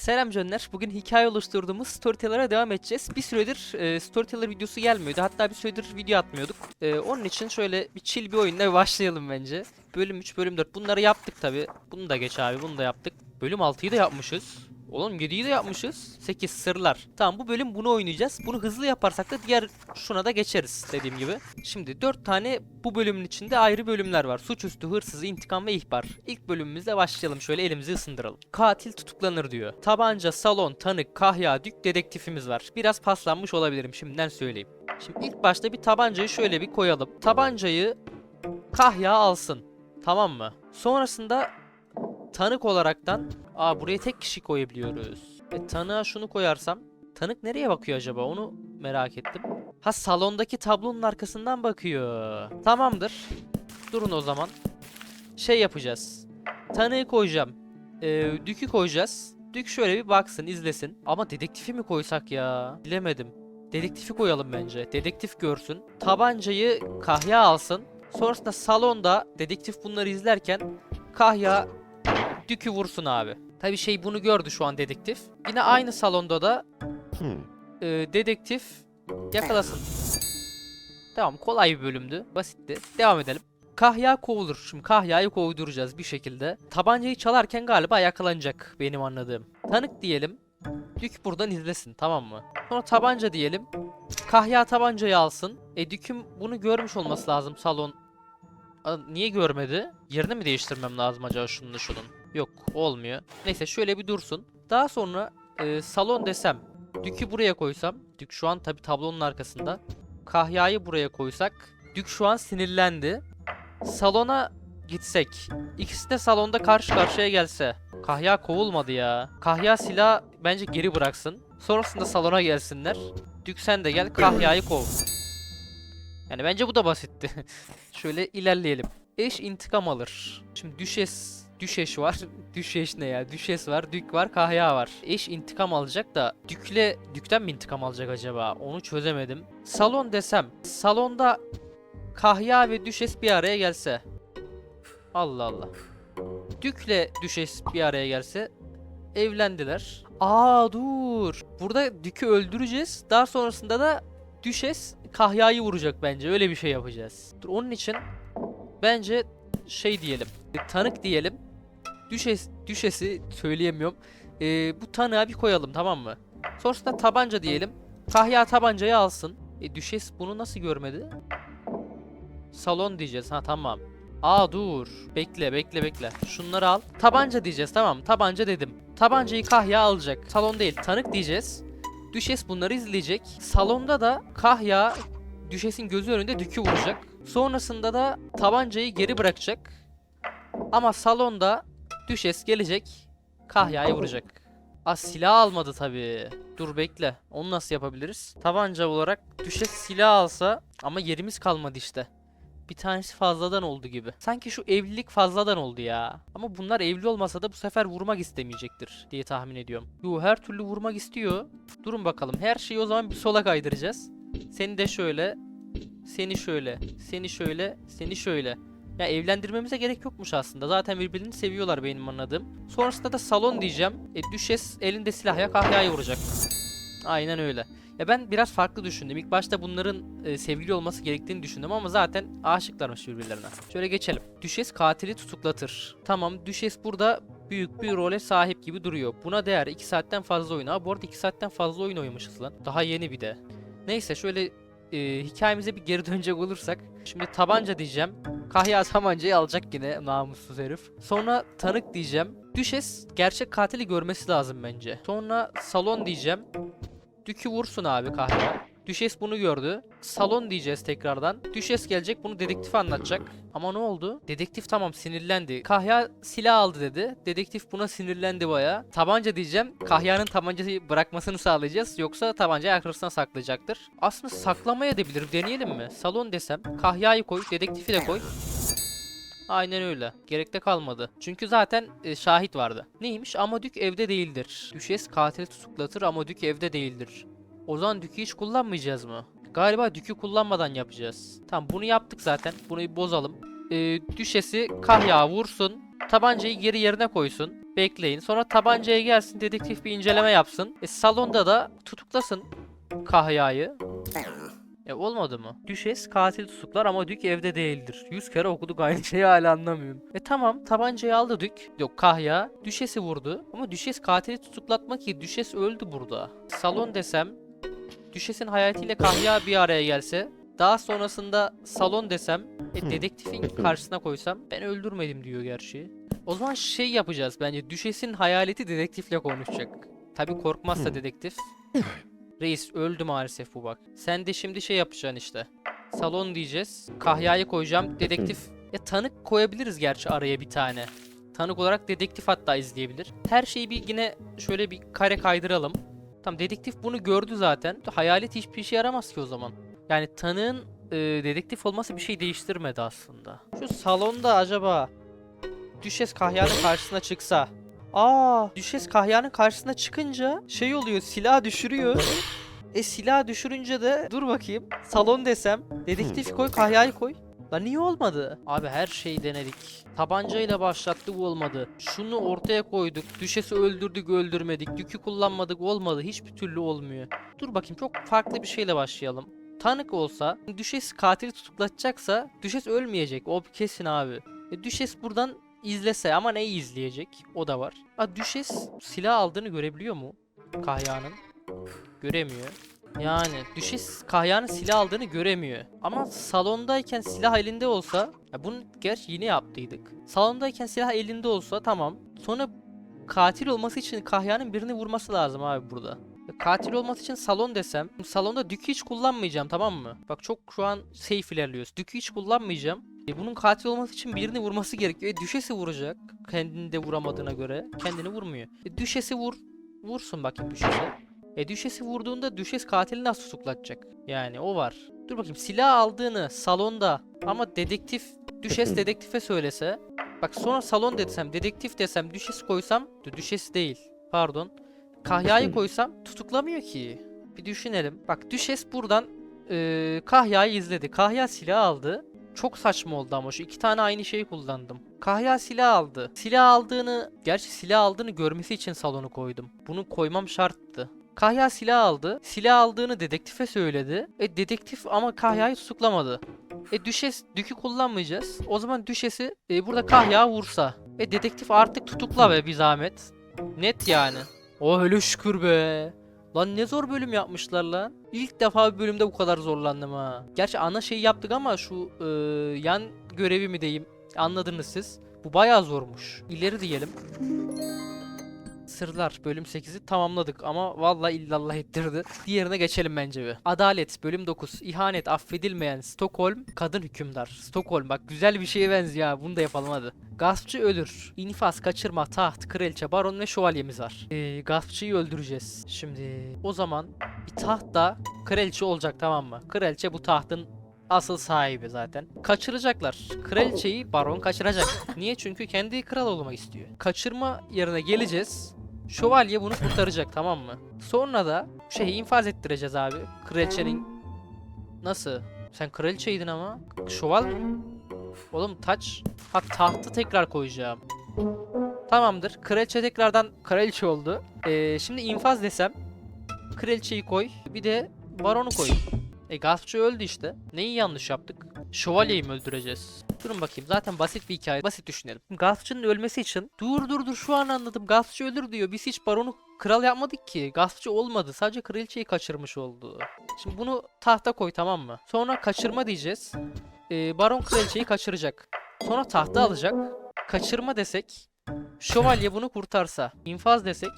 Selam canlar. Bugün hikaye oluşturduğumuz Storyteller'a devam edeceğiz. Bir süredir e, Storyteller videosu gelmiyordu. Hatta bir süredir video atmıyorduk. E, onun için şöyle bir chill bir oyunla bir başlayalım bence. Bölüm 3, bölüm 4. Bunları yaptık tabi. Bunu da geç abi, bunu da yaptık. Bölüm 6'yı da yapmışız. Oğlum 7'yi de yapmışız. 8 sırlar. Tamam bu bölüm bunu oynayacağız. Bunu hızlı yaparsak da diğer şuna da geçeriz dediğim gibi. Şimdi 4 tane bu bölümün içinde ayrı bölümler var. Suçüstü, hırsız, intikam ve ihbar. İlk bölümümüzde başlayalım. Şöyle elimizi ısındıralım. Katil tutuklanır diyor. Tabanca, salon, tanık, kahya, dük, dedektifimiz var. Biraz paslanmış olabilirim şimdiden söyleyeyim. Şimdi ilk başta bir tabancayı şöyle bir koyalım. Tabancayı kahya alsın. Tamam mı? Sonrasında tanık olaraktan Aa buraya tek kişi koyabiliyoruz. E tanığa şunu koyarsam tanık nereye bakıyor acaba onu merak ettim. Ha salondaki tablonun arkasından bakıyor. Tamamdır. Durun o zaman. Şey yapacağız. Tanığı koyacağım. Ee, dükü koyacağız. Dük şöyle bir baksın izlesin. Ama dedektifi mi koysak ya? Bilemedim. Dedektifi koyalım bence. Dedektif görsün. Tabancayı kahya alsın. Sonrasında salonda dedektif bunları izlerken kahya dükü vursun abi. Tabi şey bunu gördü şu an dedektif. Yine aynı salonda da e, dedektif yakalasın. Tamam kolay bir bölümdü. Basitti. Devam edelim. Kahya kovulur. Şimdi Kahya'yı kovduracağız bir şekilde. Tabancayı çalarken galiba yakalanacak benim anladığım. Tanık diyelim. Dük buradan izlesin tamam mı? Sonra tabanca diyelim. Kahya tabancayı alsın. E Dük'üm bunu görmüş olması lazım salon. Aa, niye görmedi? Yerini mi değiştirmem lazım acaba şunun şunun? Yok olmuyor. Neyse şöyle bir dursun. Daha sonra e, salon desem. Dük'ü buraya koysam. Dük şu an tabi tablonun arkasında. Kahya'yı buraya koysak. Dük şu an sinirlendi. Salona gitsek. İkisi de salonda karşı karşıya gelse. Kahya kovulmadı ya. Kahya silah bence geri bıraksın. Sonrasında salona gelsinler. Dük sen de gel Kahya'yı kov. Yani bence bu da basitti. Şöyle ilerleyelim. Eş intikam alır. Şimdi düşes Düşeş var. Düşeş ne ya? Düşes var, Dük var, Kahya var. Eş intikam alacak da Dük'le Dük'ten mi intikam alacak acaba? Onu çözemedim. Salon desem. Salonda Kahya ve Düşes bir araya gelse. Allah Allah. Dük'le Düşes bir araya gelse evlendiler. Aa dur. Burada Dük'ü öldüreceğiz. Daha sonrasında da Düşes Kahya'yı vuracak bence. Öyle bir şey yapacağız. Dur onun için bence şey diyelim. Tanık diyelim. Düşes, düşesi söyleyemiyorum. Ee, bu tanığa bir koyalım tamam mı? Sonrasında tabanca diyelim. Kahya tabancayı alsın. E düşes bunu nasıl görmedi? Salon diyeceğiz. Ha tamam. Aa dur. Bekle bekle bekle. Şunları al. Tabanca diyeceğiz tamam. Tabanca dedim. Tabancayı Kahya alacak. Salon değil tanık diyeceğiz. Düşes bunları izleyecek. Salonda da Kahya Düşes'in gözü önünde dükü vuracak. Sonrasında da tabancayı geri bırakacak. Ama salonda Düşes gelecek. Kahya'yı vuracak. Aa silah almadı tabii. Dur bekle. Onu nasıl yapabiliriz? Tabanca olarak Düşes silah alsa ama yerimiz kalmadı işte. Bir tanesi fazladan oldu gibi. Sanki şu evlilik fazladan oldu ya. Ama bunlar evli olmasa da bu sefer vurmak istemeyecektir diye tahmin ediyorum. Yo her türlü vurmak istiyor. Durun bakalım. Her şeyi o zaman bir sola kaydıracağız. Seni de şöyle. Seni şöyle. Seni şöyle. Seni şöyle. Ya evlendirmemize gerek yokmuş aslında. Zaten birbirini seviyorlar benim anladığım. Sonrasında da salon diyeceğim. E düşes elinde silahla kahyayı vuracak. Aynen öyle. Ya ben biraz farklı düşündüm. İlk başta bunların e, sevgili olması gerektiğini düşündüm ama zaten aşıklarmış birbirlerine. Şöyle geçelim. Düşes katili tutuklatır. Tamam Düşes burada büyük bir role sahip gibi duruyor. Buna değer 2 saatten fazla oyun. Aa bu arada 2 saatten fazla oyun oynamışız lan. Daha yeni bir de. Neyse şöyle e, hikayemize bir geri dönecek olursak. Şimdi tabanca diyeceğim. Kahya tabancayı alacak yine namussuz herif. Sonra tanık diyeceğim. Düşes gerçek katili görmesi lazım bence. Sonra salon diyeceğim. Dükü vursun abi Kahya. Düşes bunu gördü. Salon diyeceğiz tekrardan. Düşes gelecek bunu dedektif anlatacak. Ama ne oldu? Dedektif tamam sinirlendi. Kahya silah aldı dedi. Dedektif buna sinirlendi baya. Tabanca diyeceğim. Kahya'nın tabancayı bırakmasını sağlayacağız. Yoksa tabancayı arkasına saklayacaktır. Aslında saklamaya edebilir. Deneyelim mi? Salon desem. Kahya'yı koy. Dedektifi de koy. Aynen öyle. Gerekte kalmadı. Çünkü zaten e, şahit vardı. Neymiş? Ama Dük evde değildir. Düşes katili tutuklatır ama Dük evde değildir. O zaman Dük'ü hiç kullanmayacağız mı? Galiba Dük'ü kullanmadan yapacağız. Tamam bunu yaptık zaten. Bunu bir bozalım. Ee, düşesi Kahya vursun. Tabancayı geri yerine koysun. Bekleyin. Sonra tabancaya gelsin dedektif bir inceleme yapsın. E, salonda da tutuklasın Kahya'yı. E olmadı mı? Düşes katil tutuklar ama Dük evde değildir. Yüz kere okuduk aynı şeyi hala anlamıyorum. E tamam tabancayı aldı Dük. Yok Kahya. Düşes'i vurdu. Ama Düşes katili tutuklatmak ki Düşes öldü burada. Salon desem. Düşes'in hayatıyla Kahya bir araya gelse. Daha sonrasında salon desem. E dedektifin karşısına koysam. Ben öldürmedim diyor gerçi. O zaman şey yapacağız bence. Düşes'in hayaleti dedektifle konuşacak. Tabi korkmazsa dedektif. Reis öldü maalesef bu bak. Sen de şimdi şey yapacaksın işte. Salon diyeceğiz. Kahya'yı koyacağım. Dedektif. Ya tanık koyabiliriz gerçi araya bir tane. Tanık olarak dedektif hatta izleyebilir. Her şeyi bir yine şöyle bir kare kaydıralım. Tamam dedektif bunu gördü zaten. Hayalet hiçbir işe yaramaz ki o zaman. Yani tanığın e, dedektif olması bir şey değiştirmedi aslında. Şu salonda acaba Düşes Kahya'nın karşısına çıksa. Aa, Düşes Kahya'nın karşısına çıkınca şey oluyor, silah düşürüyor. E silah düşürünce de dur bakayım. Salon desem, dedektif koy, Kahya'yı koy. Lan niye olmadı? Abi her şeyi denedik. Tabancayla başlattık olmadı. Şunu ortaya koyduk. Düşesi öldürdük öldürmedik. Dükü kullanmadık olmadı. Hiçbir türlü olmuyor. Dur bakayım çok farklı bir şeyle başlayalım. Tanık olsa, Düşes katili tutuklatacaksa Düşes ölmeyecek. O kesin abi. E, Düşes buradan izlese ama neyi izleyecek? O da var. Ha Düşes silah aldığını görebiliyor mu? Kahya'nın. Göremiyor. Yani Düşes Kahya'nın silah aldığını göremiyor. Ama salondayken silah elinde olsa, ya bunu gerçi yine yaptıydık. Salondayken silah elinde olsa tamam. Sonra katil olması için Kahya'nın birini vurması lazım abi burada. Katil olması için salon desem, salonda dükü hiç kullanmayacağım tamam mı? Bak çok şu an safe ilerliyoruz. Dükü hiç kullanmayacağım. E bunun katil olması için birini vurması gerekiyor. E düşesi vuracak. Kendini de vuramadığına göre. Kendini vurmuyor. E düşesi vur. Vursun bakayım düşesi. E düşesi vurduğunda düşes katili nasıl tutuklatacak? Yani o var. Dur bakayım silah aldığını salonda ama dedektif düşes dedektife söylese. Bak sonra salon desem dedektif desem düşes koysam düşes değil. Pardon. Kahya'yı koysam tutuklamıyor ki. Bir düşünelim. Bak düşes buradan eee Kahya'yı izledi. Kahya silah aldı. Çok saçma oldu ama şu iki tane aynı şeyi kullandım. Kahya silah aldı. Silah aldığını, gerçi silah aldığını görmesi için salonu koydum. Bunu koymam şarttı. Kahya silah aldı. Silah aldığını dedektife söyledi. E dedektif ama Kahya'yı tutuklamadı. E düşes, dükü kullanmayacağız. O zaman düşesi e, burada Kahya vursa. E dedektif artık tutukla be bir zahmet. Net yani. Oh öyle şükür be. Lan ne zor bölüm yapmışlar lan. İlk defa bir bölümde bu kadar zorlandım ha. Gerçi ana şeyi yaptık ama şu e, yan görevi mi diyeyim anladınız siz. Bu bayağı zormuş. İleri diyelim. Sırlar bölüm 8'i tamamladık ama vallahi illallah ettirdi. Diğerine geçelim bence bir. Adalet bölüm 9. İhanet affedilmeyen Stockholm kadın hükümdar. Stockholm bak güzel bir şeye benziyor ha. Bunu da yapalım hadi. Gaspçı ölür. İnfaz, kaçırma, taht, kraliçe, baron ve şövalyemiz var. Ee, gaspçıyı öldüreceğiz. Şimdi o zaman bir tahtta kraliçe olacak tamam mı? Kraliçe bu tahtın asıl sahibi zaten. Kaçıracaklar. Kraliçeyi baron kaçıracak. Niye? Çünkü kendi kral olmak istiyor. Kaçırma yerine geleceğiz. Şövalye bunu kurtaracak tamam mı? Sonra da şeyi infaz ettireceğiz abi. Kraliçenin... Nasıl? Sen kraliçeydin ama. Şöval Oğlum taç. Ha tahtı tekrar koyacağım. Tamamdır. Kraliçe tekrardan kraliçe oldu. Ee, şimdi infaz desem. Kraliçeyi koy. Bir de baronu koy. E gaspçı öldü işte. Neyi yanlış yaptık? Şövalyeyi mi öldüreceğiz? Durun bakayım. Zaten basit bir hikaye. Basit düşünelim. Gaspçının ölmesi için. Dur dur dur şu an anladım. Gaspçı ölür diyor. Biz hiç baronu kral yapmadık ki. Gaspçı olmadı. Sadece kraliçeyi kaçırmış oldu. Şimdi bunu tahta koy tamam mı? Sonra kaçırma diyeceğiz. Ee, baron kraliçeyi kaçıracak. Sonra tahta alacak. Kaçırma desek. Şövalye bunu kurtarsa. infaz desek.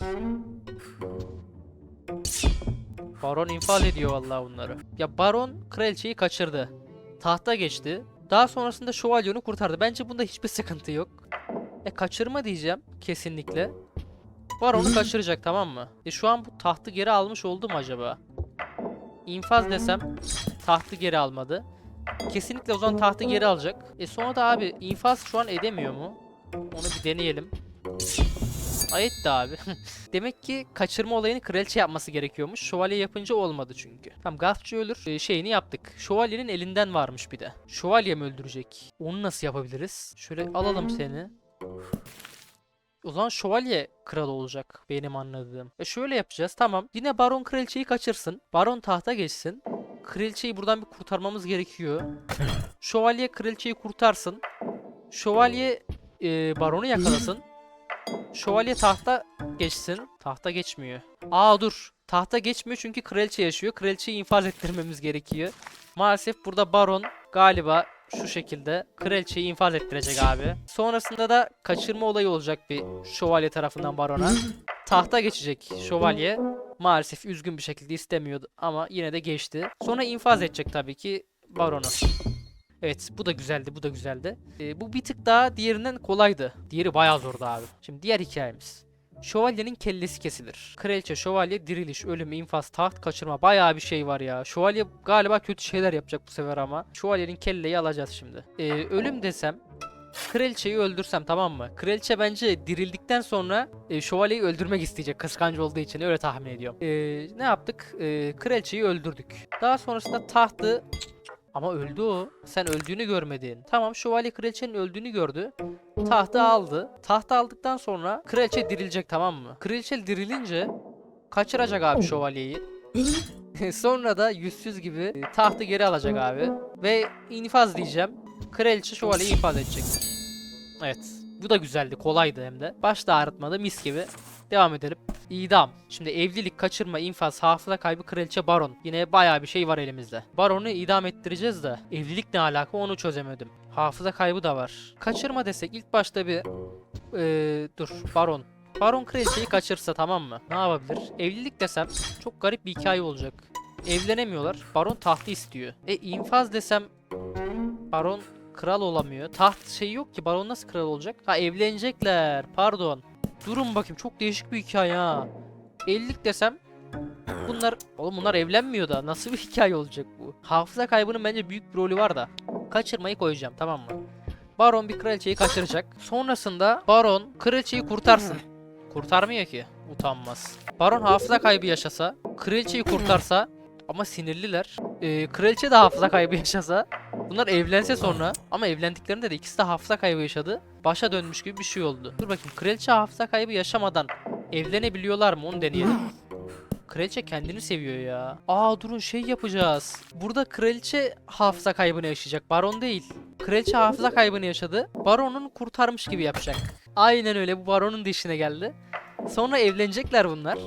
Baron infaz ediyor vallahi bunları. Ya baron kraliçeyi kaçırdı. Tahta geçti. Daha sonrasında şövalye onu kurtardı. Bence bunda hiçbir sıkıntı yok. E kaçırma diyeceğim kesinlikle. Baronu kaçıracak tamam mı? E şu an bu tahtı geri almış oldu mu acaba? İnfaz desem tahtı geri almadı. Kesinlikle o zaman tahtı geri alacak. E sonra da abi infaz şu an edemiyor mu? Onu bir deneyelim. Ay etti abi. Demek ki kaçırma olayını kraliçe yapması gerekiyormuş. Şövalye yapınca olmadı çünkü. Tamam gaspçı ölür. Ee, şeyini yaptık. Şövalyenin elinden varmış bir de. Şövalye mi öldürecek? Onu nasıl yapabiliriz? Şöyle alalım seni. O zaman şövalye kral olacak benim anladığım. E şöyle yapacağız tamam. Yine baron kraliçeyi kaçırsın. Baron tahta geçsin. Kraliçeyi buradan bir kurtarmamız gerekiyor. Şövalye kraliçeyi kurtarsın. Şövalye e, baronu yakalasın. Şövalye tahta geçsin. Tahta geçmiyor. Aa dur. Tahta geçmiyor çünkü kraliçe yaşıyor. Kraliçeyi infaz ettirmemiz gerekiyor. Maalesef burada baron galiba şu şekilde kraliçeyi infaz ettirecek abi. Sonrasında da kaçırma olayı olacak bir şövalye tarafından barona. Tahta geçecek şövalye. Maalesef üzgün bir şekilde istemiyordu ama yine de geçti. Sonra infaz edecek tabii ki baronu. Evet bu da güzeldi bu da güzeldi. Ee, bu bir tık daha diğerinden kolaydı. Diğeri bayağı zordu abi. Şimdi diğer hikayemiz. Şövalyenin kellesi kesilir. Kraliçe, şövalye, diriliş, ölüm, infaz, taht, kaçırma bayağı bir şey var ya. Şövalye galiba kötü şeyler yapacak bu sefer ama. Şövalyenin kelleyi alacağız şimdi. Ee, ölüm desem Kraliçeyi öldürsem tamam mı? Kraliçe bence dirildikten sonra e, şövalyeyi öldürmek isteyecek kıskancı olduğu için öyle tahmin ediyorum. Ee, ne yaptık? Ee, kraliçeyi öldürdük. Daha sonrasında tahtı ama öldü o. Sen öldüğünü görmedin. Tamam şövalye kraliçenin öldüğünü gördü. Tahtı aldı. Tahtı aldıktan sonra kraliçe dirilecek tamam mı? Kraliçe dirilince kaçıracak abi şövalyeyi. sonra da yüzsüz gibi e, tahtı geri alacak abi. Ve infaz diyeceğim. Kraliçe şövalyeyi infaz edecek. Evet. Bu da güzeldi. Kolaydı hem de. Başta ağrıtmadı mis gibi. Devam edelim. İdam. Şimdi evlilik, kaçırma, infaz, hafıza kaybı, kraliçe, baron. Yine bayağı bir şey var elimizde. Baronu idam ettireceğiz de evlilik ne alaka onu çözemedim. Hafıza kaybı da var. Kaçırma desek ilk başta bir... Ee, dur baron. Baron kraliçeyi kaçırsa tamam mı? Ne yapabilir? Evlilik desem çok garip bir hikaye olacak. Evlenemiyorlar. Baron tahtı istiyor. E infaz desem baron kral olamıyor. Taht şey yok ki. Baron nasıl kral olacak? Ha evlenecekler. Pardon. Durun bakayım çok değişik bir hikaye ha. Evlilik desem bunlar oğlum bunlar evlenmiyor da nasıl bir hikaye olacak bu? Hafıza kaybının bence büyük bir rolü var da. Kaçırmayı koyacağım tamam mı? Baron bir kraliçeyi kaçıracak. Sonrasında Baron kraliçeyi kurtarsın. Kurtarmıyor ki. Utanmaz. Baron hafıza kaybı yaşasa, kraliçeyi kurtarsa ama sinirliler. Ee, kraliçe de hafıza kaybı yaşasa Bunlar evlense sonra ama evlendiklerinde de ikisi de hafıza kaybı yaşadı. Başa dönmüş gibi bir şey oldu. Dur bakayım kraliçe hafıza kaybı yaşamadan evlenebiliyorlar mı onu deneyelim. Kraliçe kendini seviyor ya. Aa durun şey yapacağız. Burada kraliçe hafıza kaybını yaşayacak. Baron değil. Kraliçe hafıza kaybını yaşadı. Baronun kurtarmış gibi yapacak. Aynen öyle bu baronun da işine geldi. Sonra evlenecekler bunlar.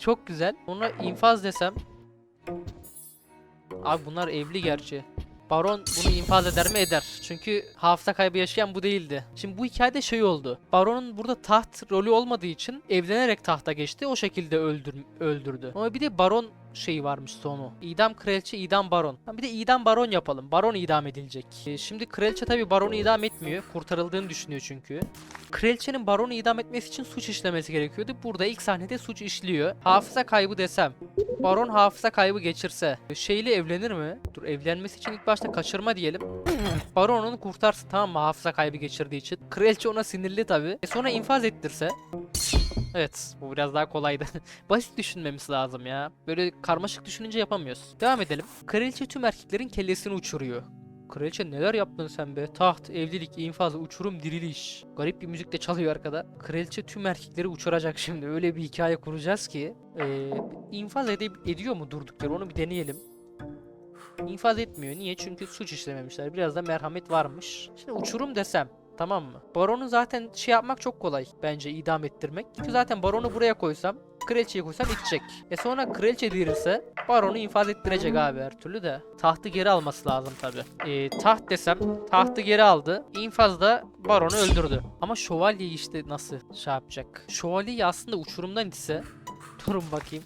Çok güzel. Sonra infaz desem. Abi bunlar evli gerçi. Baron bunu infaz eder mi eder. Çünkü hafıza kaybı yaşayan bu değildi. Şimdi bu hikayede şey oldu. Baron'un burada taht rolü olmadığı için evlenerek tahta geçti. O şekilde öldür öldürdü. Ama bir de baron şeyi varmış sonu. İdam kraliçe, idam baron. Ha, bir de idam baron yapalım. Baron idam edilecek. E, şimdi kraliçe tabi baronu idam etmiyor. Kurtarıldığını düşünüyor çünkü. Kraliçenin baronu idam etmesi için suç işlemesi gerekiyordu. Burada ilk sahnede suç işliyor. Hafıza kaybı desem. Baron hafıza kaybı geçirse şeyle evlenir mi? Dur evlenmesi için ilk başta kaçırma diyelim. Baron onu kurtarsın tamam mı hafıza kaybı geçirdiği için. Kraliçe ona sinirli tabi. E sonra infaz ettirse. Evet bu biraz daha kolaydı. Basit düşünmemiz lazım ya. Böyle karmaşık düşününce yapamıyoruz. Devam edelim. Kraliçe tüm erkeklerin kellesini uçuruyor. Kraliçe neler yaptın sen be? Taht, evlilik, infaz, uçurum, diriliş. Garip bir müzik de çalıyor arkada. Kraliçe tüm erkekleri uçuracak şimdi. Öyle bir hikaye kuracağız ki. Ee, infaz ede- ediyor mu durduk yere onu bir deneyelim. İnfaz etmiyor. Niye? Çünkü suç işlememişler. Biraz da merhamet varmış. Şimdi uçurum desem. Tamam mı? Baronu zaten şey yapmak çok kolay. Bence idam ettirmek. Çünkü zaten baronu buraya koysam Kraliçeyi koysam itecek. E sonra kraliçe dirilse baronu infaz ettirecek abi her türlü de. Tahtı geri alması lazım tabi. E, taht desem tahtı geri aldı. İnfaz da baronu öldürdü. Ama şövalyeyi işte nasıl şey yapacak? Şövalyeyi aslında uçurumdan itse. Durun bakayım.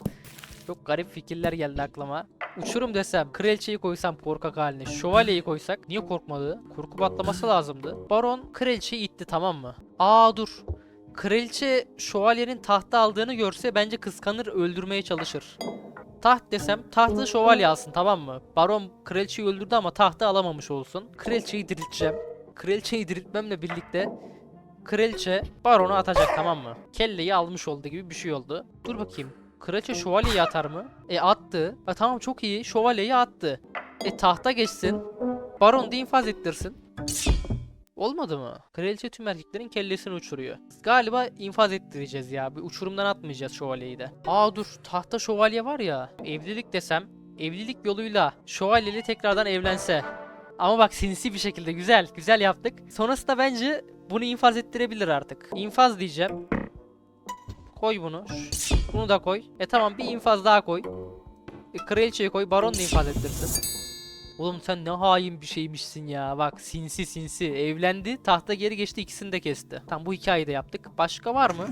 Çok garip fikirler geldi aklıma. Uçurum desem, kraliçeyi koysam korkak haline, şövalyeyi koysak niye korkmadı? Korkup atlaması lazımdı. Baron kraliçeyi itti tamam mı? Aa dur. Kraliçe şövalyenin tahta aldığını görse bence kıskanır öldürmeye çalışır. Taht desem tahtı şövalye alsın tamam mı? Baron kraliçeyi öldürdü ama tahtı alamamış olsun. Kraliçeyi dirilteceğim. Kraliçeyi diriltmemle birlikte kraliçe baronu atacak tamam mı? Kelleyi almış oldu gibi bir şey oldu. Dur bakayım. Kraliçe şövalyeyi atar mı? E attı. E tamam çok iyi. Şövalyeyi attı. E tahta geçsin. Baron da infaz ettirsin. Olmadı mı? Kraliçe tüm erkeklerin kellesini uçuruyor. Galiba infaz ettireceğiz ya. Bir uçurumdan atmayacağız şövalyeyi de. Aa dur tahta şövalye var ya. Evlilik desem. Evlilik yoluyla şövalyeli tekrardan evlense. Ama bak sinsi bir şekilde güzel. Güzel yaptık. Sonrasında bence bunu infaz ettirebilir artık. İnfaz diyeceğim. Koy bunu. Bunu da koy. E tamam bir infaz daha koy. E, kraliçeyi koy. Baron da infaz ettirsin. Oğlum sen ne hain bir şeymişsin ya. Bak sinsi sinsi. Evlendi. Tahta geri geçti. ikisini de kesti. Tamam bu hikayeyi de yaptık. Başka var mı?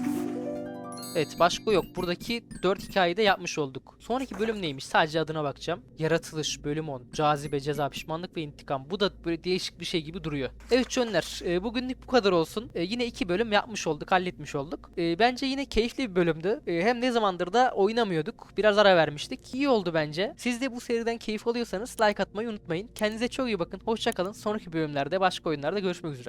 Evet başka yok. Buradaki 4 hikayeyi de yapmış olduk. Sonraki bölüm neymiş? Sadece adına bakacağım. Yaratılış bölüm 10. Cazibe, ceza, pişmanlık ve intikam. Bu da böyle değişik bir şey gibi duruyor. Evet Çönler e, bugünlük bu kadar olsun. E, yine iki bölüm yapmış olduk, halletmiş olduk. E, bence yine keyifli bir bölümdü. E, hem ne zamandır da oynamıyorduk. Biraz ara vermiştik. İyi oldu bence. Siz de bu seriden keyif alıyorsanız like atmayı unutmayın. Kendinize çok iyi bakın. Hoşçakalın. Sonraki bölümlerde başka oyunlarda görüşmek üzere.